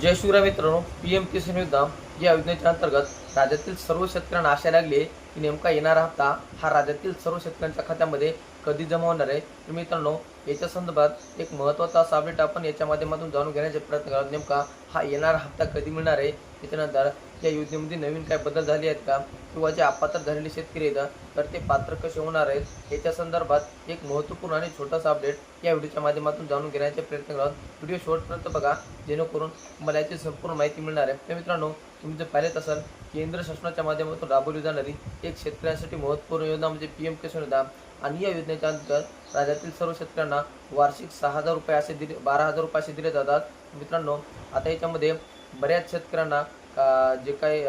जय शिवराय मित्रांनो P M किसान योजना या योजनेच्या अंतर्गत राज्यातील सर्व शेतकऱ्यांना आशा लागली की नेमका येणारा हप्ता हा राज्यातील सर्व शेतकऱ्यांच्या खात्यामध्ये कधी जमा होणार आहे? तर मित्रांनो याच्या संदर्भात एक महत्त्वाचा असा अपडेट आपण याच्या माध्यमातून जाणून घेण्याचे प्रयत्न करा नेमका हा येणारा हप्ता कधी मिळणार आहे? त्याच्यानंतर या योजनेमध्ये नवीन काय बदल झाले आहेत का? किंवा जे अपात्र झालेले शेतकरी आहेत तर ते पात्र कसे होणार आहेत? याच्या संदर्भात एक महत्त्वपूर्ण आणि छोटासा अपडेट या व्हिडिओच्या माध्यमातून जाणून घेण्याचे प्रयत्न करत व्हिडिओ शेवटपर्यंत बघा जेणेकरून मला याची संपूर्ण माहिती मिळणार आहे. तर मित्रांनो तुम्ही जर पाहिलेत असाल केंद्र शासनाच्या माध्यमातून राबवली जाणारी एक शेतकऱ्यांसाठी महत्त्वपूर्ण योजना म्हणजे पी एम किसान योजना. आणि या योजनेच्या अंतर्गत राज्यातील सर्व शेतकऱ्यांना वार्षिक सहा हजार रुपये असे दिले बारा हजार रुपये असे दिले जातात. मित्रांनो आता याच्यामध्ये बऱ्याच शेतकऱ्यांना जे काही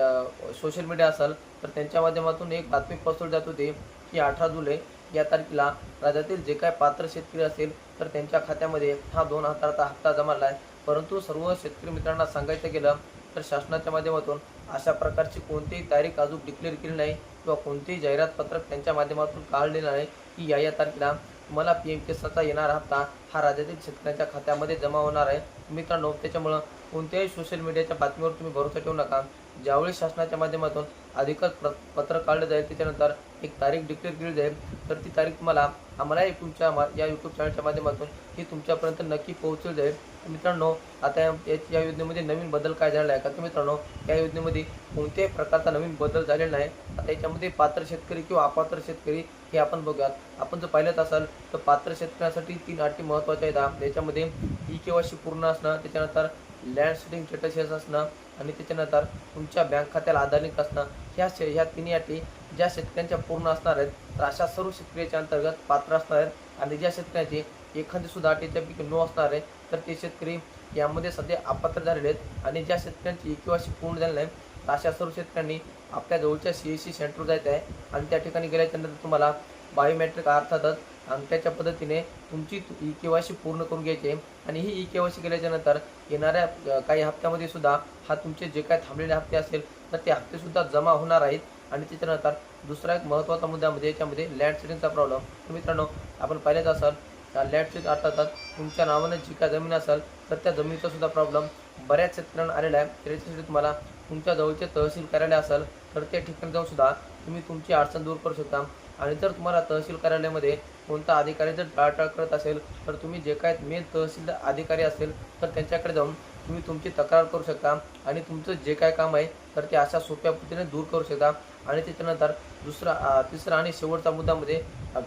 सोशल मीडिया असेल तर त्यांच्या माध्यमातून एक बातमी पसरली जात होती की अठरा जुलै या तारखेला राज्यातील जे काही पात्र शेतकरी असेल तर त्यांच्या खात्यामध्ये हा दोन हजाराचा हप्ता जमा आहे. परंतु सर्व शेतकरी मित्रांना सांगायचं गेलं तर शासनाच्या माध्यमातून अशा प्रकारची कोणतीही तारीख अजून डिक्लेअर केली नाही किंवा कोणतेही जाहिरात पत्रक त्यांच्या माध्यमातून काढलेलं नाही की या या तारखेला मला पी एम किसानचा येणारा हप्ता हा राज्यातील शेतकऱ्यांच्या खात्यामध्ये जमा होणार आहे. मित्रांनो त्याच्यामुळं कोणत्याही सोशल मीडियाच्या बातमीवर तुम्ही भरोसा ठेवू नका. ज्यावेळी शासनाच्या माध्यमातून अधिकृत प्र पत्र काढलं जाईल त्याच्यानंतर एक तारीख डिक्लेअर केली जाईल तर ती तारीख तुम्हाला आम्हाला एक तुमच्या मा- या यूट्यूब चॅनलच्या माध्यमातून ही तुमच्यापर्यंत नक्की पोहोचली जाईल. मित्रांनो आता या या- योजनेमध्ये नवीन बदल काय झालेला आहे? का तर मित्रांनो या योजनेमध्ये कोणत्याही प्रकारचा नवीन बदल झालेला नाही. आता याच्यामध्ये पात्र शेतकरी किंवा अपात्र शेतकरी हे आपण बघूयात. आपण जर पाहिलं असाल तर पात्र शेतकऱ्यांसाठी तीन अटी महत्त्वाच्या आहेत. याच्यामध्ये ई केवायसी पूर्ण असणं त्याच्यानंतर लँड सेटिंग स्टेटस असणं आणि त्याच्यानंतर तुमच्या बँक खात्याला आधारित असणं ह्या शे ह्या तिन्ही अटी ज्या शेतकऱ्यांच्या पूर्ण असणार आहेत तर अशा सर्व शेतकऱ्याच्या अंतर्गत पात्र असणार आहेत. आणि ज्या शेतकऱ्याची एखादी सुद्धा अटीच्यापैकी नो असणार आहे तर ते शेतकरी यामध्ये सध्या अपात्र झालेले आहेत. आणि ज्या शेतकऱ्यांची एक केवायसी पूर्ण झाले नाही तर अशा सर्व शेतकऱ्यांनी आपल्या जवळच्या सी एस सी सेंटर जायचं आहे. आणि त्या ठिकाणी गेल्याच्यानंतर तुम्हाला बायोमेट्रिक अर्थातच अंगठ्याच्या पद्धतीने तुमची ई केवायसी पूर्ण करून घ्यायची आहे. आणि ही ई केवायसी केल्याच्यानंतर येणाऱ्या काही हप्त्यामध्ये सुद्धा हा तुमचे जे काही थांबलेले हप्ते असेल तर ते हप्तेसुद्धा जमा होणार आहेत. आणि त्याच्यानंतर दुसरा एक महत्त्वाचा मुद्दा म्हणजे याच्यामध्ये लँड सेटिंगचा प्रॉब्लेम तर मित्रांनो आपण पाहिलेच असाल लँड सेट अर्थात तुमच्या नावानं जी काय जमीन असेल तर त्या जमिनीचा सुद्धा प्रॉब्लेम बऱ्याच शेतकऱ्यांना आलेला आहे. त्याच्यासाठी तुम्हाला तुमच्या जवळचे तहसील कार्यालय असेल तर त्या ठिकाणी जाऊन सुद्धा तुम्ही तुमची अडचण दूर करू शकता. आणि जर तुम्हाला तहसील कार्यालयामध्ये कोणता अधिकारी जर टाळटाळ करत असेल तर तुम्ही जे काय मेन तहसील अधिकारी असेल तर त्यांच्याकडे जाऊन तुम्ही तुमची तक्रार करू शकता. आणि तुमचं जे काय काम आहे तर ते अशा सोप्या पद्धतीने दूर करू शकता. आणि त्याच्यानंतर दुसरा तिसरा आणि शेवटचा मुद्दामध्ये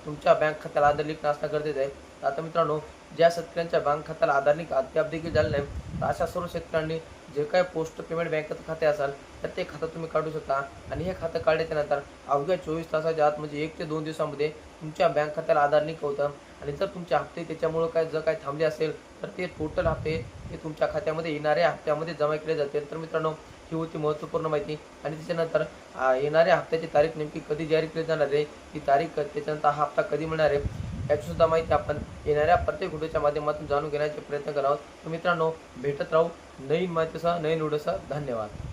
तुमच्या बँक खात्याला आधार लिंक असणं गरजेचं आहे. आता मित्रांनो ज्या शेतकऱ्यांच्या बँक खात्याला आधार लिंक अद्याप देखील झालं नाही तर अशा सर्व शेतकऱ्यांनी जे काय पोस्ट पेमेंट बँकेत खाते असाल तर ते खातं तुम्ही काढू शकता. आणि हे खातं काढल्याच्यानंतर अवघ्या चोवीस तासाच्या आत म्हणजे एक ते दोन दिवसामध्ये तुमच्या बँक खात्याला आधार लिंक होतं. आणि जर तुमचे हप्ते त्याच्यामुळं काय जर काय थांबले असेल तर ते टोटल हप्ते हे तुमच्या खात्यामध्ये येणाऱ्या हप्त्यामध्ये जमा केले जातील. तर मित्रांनो ही होती महत्त्वपूर्ण माहिती. आणि त्याच्यानंतर येणाऱ्या हप्त्याची तारीख नेमकी कधी जाहीर केली जाणार आहे? ती तारीख त्याच्यानंतर हा हप्ता कधी मिळणार आहे? याचीसुद्धा माहिती आपण येणाऱ्या प्रत्येक व्हिडिओच्या माध्यमातून जाणून घेण्याचे प्रयत्न करावं मित्रांनो भेटत राहू नवीन माहितीसह नवीन व्हिडिओसह. धन्यवाद.